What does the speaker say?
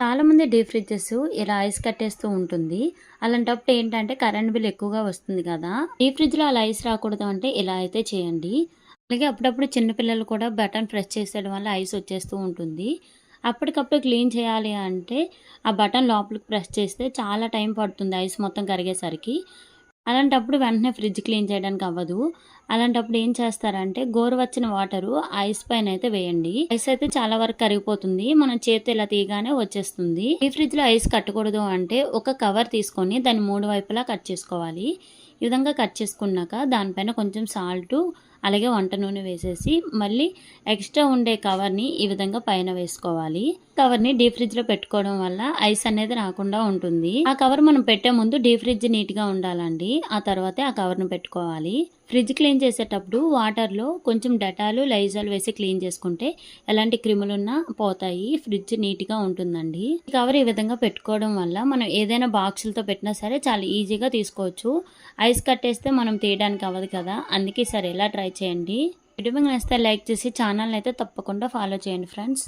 చాలామంది deep fridges ఇలా ice కట్టేస్తూ ఉంటుంది. అలాంటప్పుడు ఏంటంటే కరెంట్ బిల్ ఎక్కువగా వస్తుంది కదా. డీప్ ఫ్రిడ్జ్లో అలా ఐస్ రాకూడదు అంటే ఇలా అయితే చేయండి. అలాగే అప్పుడప్పుడు చిన్నపిల్లలు కూడా బటన్ ప్రెస్ చేసేయడం వల్ల ఐస్ వచ్చేస్తూ ఉంటుంది. అప్పటికప్పుడు క్లీన్ చేయాలి అంటే ఆ బటన్ లోపలికి ప్రెస్ చేస్తే చాలా టైం పడుతుంది ఐస్ మొత్తం కరిగేసరికి. అలాంటప్పుడు వెంటనే ఫ్రిడ్జ్ క్లీన్ చేయడానికి అవ్వదు. అలాంటప్పుడు ఏం చేస్తారంటే గోరువచ్చిన వాటరు ఐస్ పైన అయితే వేయండి. ఐస్ అయితే చాలా వరకు కరిగిపోతుంది. మనం చేతి ఇలా తీయగానే వచ్చేస్తుంది. ఈ ఫ్రిడ్జ్లో ఐస్ కట్టకూడదు అంటే ఒక కవర్ తీసుకొని దాన్ని మూడు వైపులా కట్ చేసుకోవాలి. ఈ విధంగా కట్ చేసుకున్నాక దానిపైన కొంచెం సాల్ట్ అలాగే వంట నూనె వేసేసి మళ్ళీ ఎక్స్ట్రా ఉండే కవర్ని ఈ విధంగా పైన వేసుకోవాలి. కవర్ని డీప్ ఫ్రిడ్జ్లో పెట్టుకోవడం వల్ల ఐస్ అనేది రాకుండా ఉంటుంది. ఆ కవర్ మనం పెట్టే ముందు డీప్ ఫ్రిడ్జ్ నీట్గా ఉండాలండి. ఆ తర్వాతే ఆ కవర్ను పెట్టుకోవాలి. ఫ్రిడ్జ్ క్లీన్ చేసేటప్పుడు వాటర్లో కొంచెం డెటాలు లైజాల్ వేసి క్లీన్ చేసుకుంటే ఎలాంటి క్రిములున్నా పోతాయి. ఫ్రిడ్జ్ నీట్గా ఉంటుందండి. కవర్ ఈ విధంగా పెట్టుకోవడం వల్ల మనం ఏదైనా బాక్సులతో పెట్టినా సరే చాలా ఈజీగా తీసుకోవచ్చు. ఐస్ కట్టేస్తే మనం తీయడానికి అవ్వదు కదా. అందుకే సరే ఇలా ట్రై చేయండి. వీడియో నచ్చితే లైక్ చేసి ఛానల్ అయితే తప్పకుండా ఫాలో చేయండి ఫ్రెండ్స్